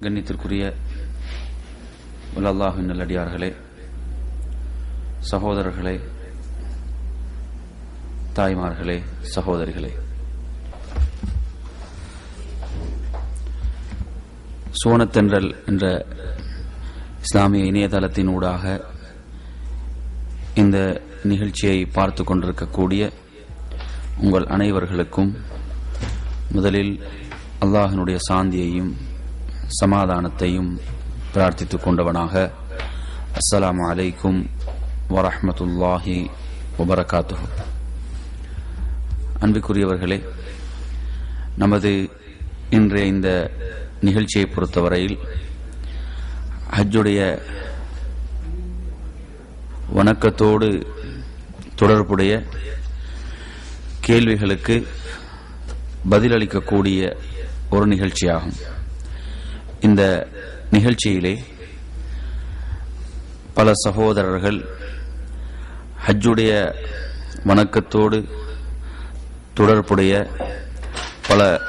கண்ணியத்திற்குரிய வல்லல்லாஹின் நல்லடியார்களே சகோதரர்களே தாய்மார்களே சகோதரிகளே. சோனத்தென்றல் என்ற இஸ்லாமிய இணையதளத்தின் ஊடாக இந்த நிகழ்ச்சியை பார்த்து கொண்டிருக்கக்கூடிய உங்கள் அனைவர்களுக்கும் முதலில் அல்லாஹினுடைய சாந்தியையும் சமாதானத்தையும் பிரார்த்தித்துக் கொண்டவனாக. அஸ்லாம் அலைக்கும் வரஹ்மத்துல்லாஹி வபரகாத்துஹு. அன்புக்குரியவர்களே நமது இன்றைய இந்த நிகழ்ச்சியை பொறுத்தவரையில் ஹஜ்ஜுடைய வணக்கத்தோடு தொடர்புடைய கேள்விகளுக்கு பதிலளிக்கக்கூடிய ஒரு நிகழ்ச்சியாகும். இந்த நிகழ்ச்சியிலே பல சகோதரர்கள் ஹஜ்ஜுடைய வணக்கத்தோடு தொடர்புடைய பல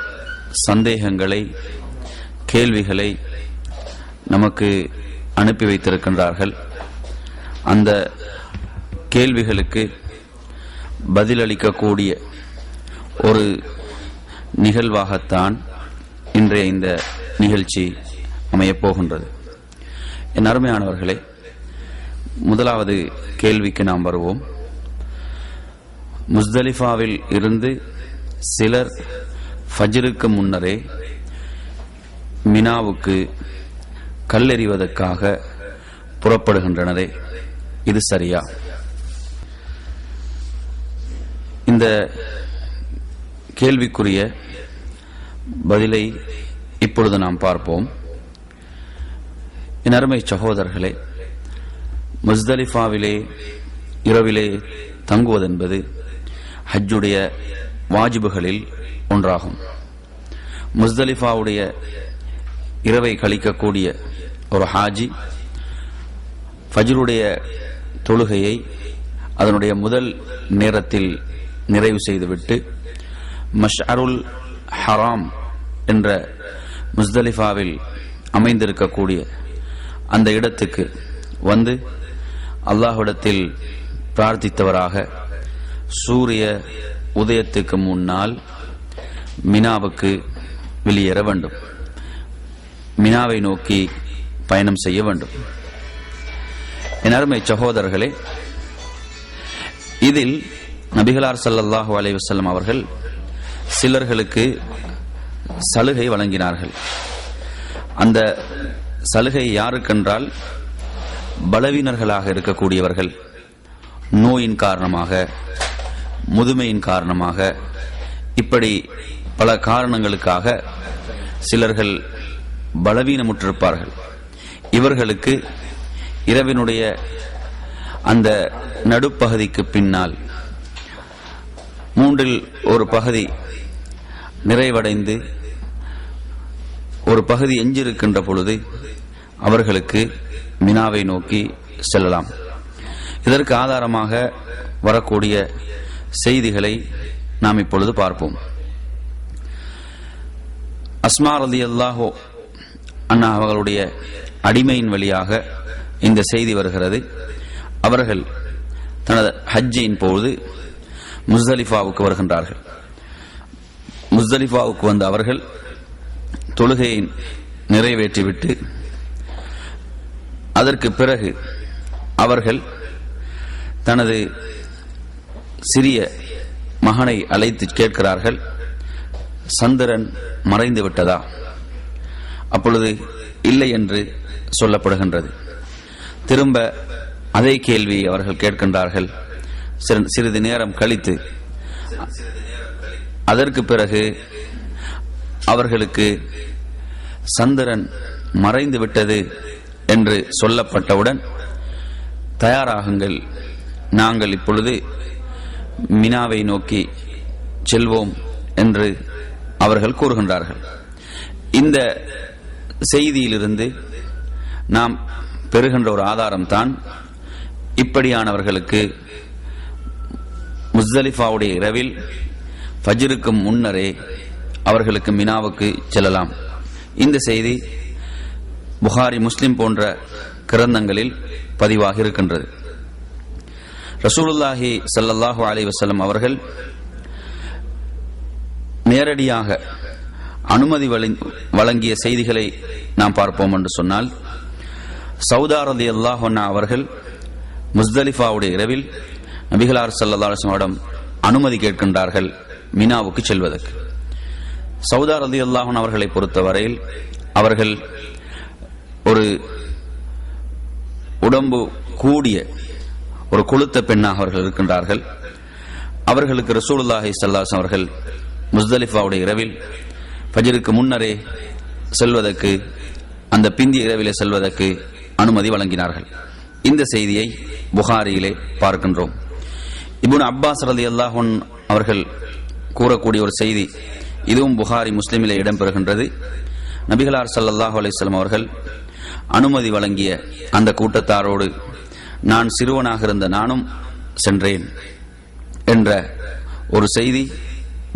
சந்தேகங்களை கேள்விகளை நமக்கு அனுப்பி வைத்திருக்கின்றார்கள். அந்த கேள்விகளுக்கு பதிலளிக்கக்கூடிய ஒரு நிகழ்வாகத்தான் இன்றைய இந்த நிகழ்ச்சி அமையப் போகின்றது. என் அருமையானவர்களே முதலாவது கேள்விக்கு நாம் வருவோம். முஸ்தலிஃபாவில் இருந்து சிலர் ஃபஜ்ருக்கு முன்னரே மினாவுக்கு கல்லெறிவதற்காக புறப்படுகின்றனரே இது சரியா? இந்த கேள்விக்குரிய பதிலை இப்பொழுது நாம் பார்ப்போம். என் அருமை சகோதரர்களே முஸ்தலிஃபாவிலே இரவிலே தங்குவதென்பது ஹஜ்ஜுடைய வாஜிபுகளில் ஒன்றாகும். முஸ்தலிஃபாவுடைய இரவை கழிக்கக்கூடிய ஒரு ஹாஜி ஃபஜ்ருடைய தொழுகையை அதனுடைய முதல் நேரத்தில் நிறைவு செய்துவிட்டு மஷ் அருள் ஹராம் என்ற முஸ்தலிஃபாவில் அமைந்திருக்கக்கூடிய அந்த இடத்துக்கு வந்து அல்லாஹ்விடத்தில் பிரார்த்தித்தவராக சூரிய உதயத்துக்கு முன்னால் மினாவுக்கு வெளியேற வேண்டும். மினாவை நோக்கி பயணம் செய்ய வேண்டும். என் அருமை சகோதரர்களே இதில் நபிகளார் சல்லாஹூ அலைவசல்லம் அவர்கள் சிலர்களுக்கு சலுகை வழங்கினார்கள். அந்த சலுகை யாருக்கென்றால் பலவீனர்களாக இருக்கக்கூடியவர்கள் நோயின் காரணமாக முதுமையின் காரணமாக இப்படி பல காரணங்களுக்காக சிலர்கள் பலவீனமுற்றிருப்பார்கள். இவர்களுக்கு இரவினுடைய அந்த நடுப்பகுதிக்கு பின்னால் மூன்றில் ஒரு பகுதி நிறைவடைந்து ஒரு பகுதி எஞ்சிருக்கின்ற பொழுது அவர்களுக்கு மினாவை நோக்கி செல்லலாம். இதற்கு ஆதாரமாக வரக்கூடிய செய்திகளை நாம் இப்பொழுது பார்ப்போம். அஸ்மா ரதி அல்லாஹோ அண்ணா அவர்களுடைய அடிமையின் வழியாக இந்த செய்தி வருகிறது. அவர்கள் தனது ஹஜ்ஜியின் போது முஸ்தலிஃபாவுக்கு வருகின்றார்கள். முஸ்தலிஃபாவுக்கு வந்த அவர்கள் தொழுகையை நிறைவேற்றிவிட்டு அதற்கு பிறகு அவர்கள் தனது சிறிய மகனை அழைத்து கேட்கிறார்கள் சந்திரன் மறைந்து விட்டதா? அப்பொழுது இல்லை என்று சொல்லப்படுகின்றது. திரும்ப அதே கேள்வி அவர்கள் கேட்கின்றார்கள். சிறு- சிறிது நேரம் கழித்து அதற்கு பிறகு அவர்களுக்கு சந்திரன் மறைந்து விட்டது என்று சொல்லப்பட்டவுடன் தயாராகுங்கள் நாங்கள் இப்பொழுது மினாவை நோக்கி செல்வோம் என்று அவர்கள் கூறுகின்றார்கள். இந்த செய்தியிலிருந்து நாம் பெறுகின்ற ஒரு ஆதாரம் தான் இப்படியானவர்களுக்கு முஸ்தலிஃபாவுடைய இரவில் ஃபஜ்ருக்கு முன்னரே அவர்களுக்கு மினாவுக்கு செல்லலாம். இந்த செய்தி புகாரி முஸ்லிம் போன்ற கிரந்தங்களில் பதிவாக இருக்கின்றது. ரசூலுல்லாஹி ஸல்லல்லாஹு அலி வஸல்லம் அவர்கள் நேரடியாக அனுமதி வழங்கிய செய்திகளை நாம் பார்ப்போம் என்று சொன்னால் சவுதாரதி அல்லாஹொன்னா அவர்கள் முஸ்தலிஃபாவுடைய இரவில் நபிகளார் ஸல்லல்லாஹு அலைஹி அனுமதி கேட்கின்றார்கள் மினாவுக்கு செல்வதற்கு. சவுதார் அலி அல்லாஹன் அவர்களை பொறுத்தவரையில் அவர்கள் ஒரு உடம்பு கூடிய ஒரு கொளுத்த பெண்ணாக அவர்கள் இருக்கின்றார்கள். அவர்களுக்கு ரசூலுல்லாஹி சல்லாஸ் அவர்கள் முஸ்தலிஃபாவுடைய இரவில் பஜிருக்கு முன்னரே செல்வதற்கு அந்த பிந்திய இரவிலே செல்வதற்கு அனுமதி வழங்கினார்கள். இந்த செய்தியை புகாரியிலே பார்க்கின்றோம். இபுன் அப்பாஸ் ரலி அல்லாஹன் அவர்கள் கூறக்கூடிய ஒரு செய்தி இதுவும் புகாரி முஸ்லிமிலே இடம்பெறுகின்றது. நபிகளார் ஸல்லல்லாஹு அலிஸ்லாம் அவர்கள் அனுமதி வழங்கிய அந்த கூட்டத்தாரோடு நான் சிறுவனாக இருந்த நானும் சென்றேன் என்ற ஒரு செய்தி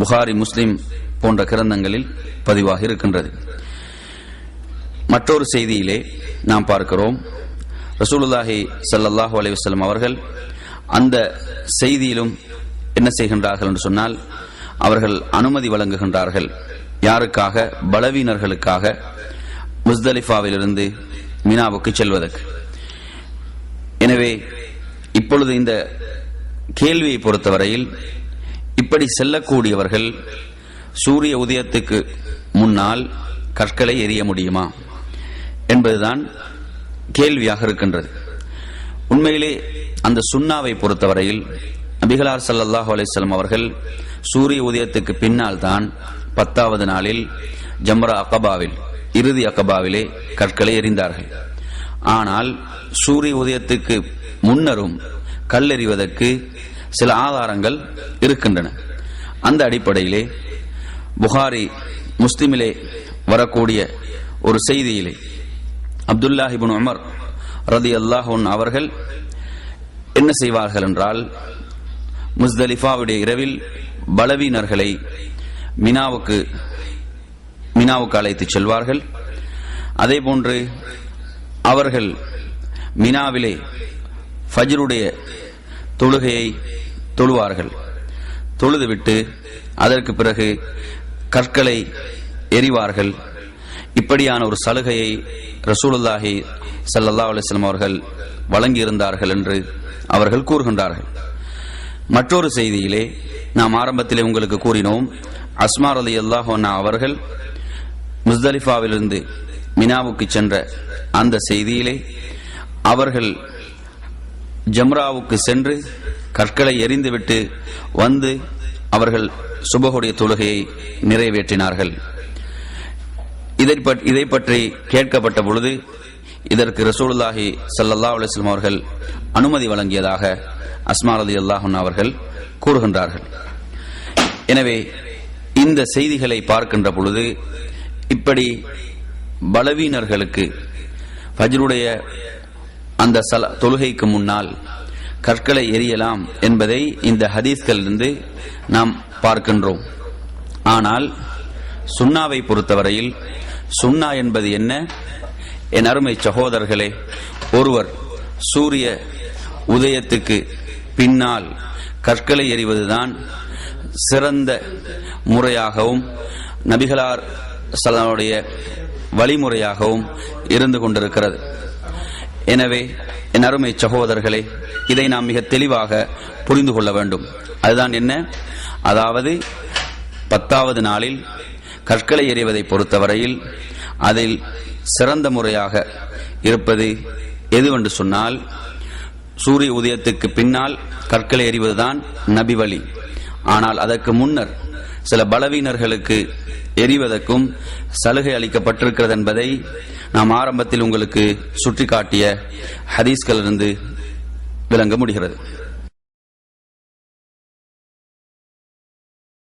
புகாரி முஸ்லிம் போன்ற கிரந்தங்களில் பதிவாகி இருக்கின்றது. மற்றொரு செய்தியிலே நாம் பார்க்கிறோம். ரசூலுல்லாஹி சல்லாஹூ அலைஹி வஸல்லம் அவர்கள் அந்த செய்தியிலும் என்ன செய்கின்றார்கள் என்று சொன்னால் அவர்கள் அனுமதி வழங்குகின்றார்கள். யாருக்காக? பலவீனர்களுக்காக முஸ்தலிஃபாவிலிருந்து மினாவுக்கு செல்வதற்கு. எனவே இப்பொழுது இந்த கேள்வியை பொறுத்தவரையில் இப்படி செல்லக்கூடியவர்கள் சூரிய உதயத்துக்கு முன்னால் கற்களை எரிய முடியுமா? என்பதுதான் கேள்வியாக இருக்கின்றது. உண்மையிலே அந்த சுண்ணாவை பொறுத்தவரையில் நபிகளார் சல்லாஹ் அலைஹி அவர்கள் சூரிய உதயத்துக்கு பின்னால் தான் பத்தாவது நாளில் ஜம்ரா அகபாவில் இறுதி அகபாவிலே கற்களை எறிந்தார்கள். ஆனால் சூரிய உதயத்துக்கு முன்னரும் கல்லெறிவதற்கு சில ஆதாரங்கள் இருக்கின்றன. அந்த அடிப்படையிலே புகாரி முஸ்லிமிலே வரக்கூடிய ஒரு செய்தியிலே அப்துல்லாஹிபின் உமர் ரதி அல்லாஹன் அவர்கள் என்ன செய்வார்கள் என்றால் முஸ்தலிஃபாவுடைய இரவில் பலவீனர்களை மினாவுக்கு மினாவுக்கு அழைத்துச் செல்வார்கள். அதே போன்று அவர்கள் மினாவிலே ஃபஜ்ருடைய தொழுகையை தொழுவார்கள். தொழுதுவிட்டு அதற்கு பிறகு கற்களை எறிவார்கள். இப்படியான ஒரு சலுகையை ரசூலுல்லாஹி ஸல்லல்லாஹு அலைஹி அவர்கள் வழங்கியிருந்தார்கள் என்று அவர்கள் கூறுகின்றார்கள். மற்றொரு செய்தியிலே நாம் ஆரம்பத்திலே உங்களுக்கு கூறினோம் அஸ்மார் அலி அன்ஹா அவர்கள் முஸ்தலிஃபாவிலிருந்து மினாவுக்கு சென்ற அந்த செய்தியிலே அவர்கள் ஜம்ராவுக்கு சென்று கற்களை எறிந்துவிட்டு வந்து அவர்கள் சுபகுடைய தொழுகையை நிறைவேற்றினார்கள். இதை பற்றி இதை பற்றி கேட்கப்பட்ட பொழுது இதற்கு ரசூலுல்லாஹி ஸல்லல்லாஹு அலைஹி அவர்கள் அனுமதி வழங்கியதாக அஸ்மா ரலியல்லாஹு அவர்கள் கூறுகின்றார்கள். எனவே இந்த செய்திகளை பார்க்கின்ற பொழுது இப்படி பலவீனர்களுக்கு ஃபஜ்ருடைய அந்த சல தொழுகைக்கு முன்னால் கற்களை எரியலாம் என்பதை இந்த ஹதீஸ்களிலிருந்து நாம் பார்க்கின்றோம். ஆனால் சுன்னாவை பொறுத்தவரையில் சுன்னா என்பது என்ன? என் அருமை சகோதரர்களே ஒருவர் சூரிய உதயத்துக்கு பின்னால் கற்களை எறிவதுதான் சிறந்த முறையாகவும் நபிகளார் சலனுடைய வழிமுறையாகவும் இருந்து கொண்டிருக்கிறது. எனவே என் அருமை சகோதரர்களே இதை நாம் மிக தெளிவாக புரிந்து கொள்ள வேண்டும். அதுதான் என்ன? அதாவது பத்தாவது நாளில் கற்களை எறிவதை பொறுத்தவரையில் அதில் சிறந்த முறையாக இருப்பது எதுவென்று சொன்னால் சூரிய உதயத்துக்கு பின்னால் கற்களை எறிவதுதான் நபி வழி. ஆனால் அதற்கு முன்னர் சில பலவீனர்களுக்கு எரிவதற்கும் சலுகை அளிக்கப்பட்டிருக்கிறது என்பதை நாம் ஆரம்பத்தில் உங்களுக்கு சுட்டிக்காட்டிய ஹதீஸ்களிலிருந்து விளங்க முடிகிறது.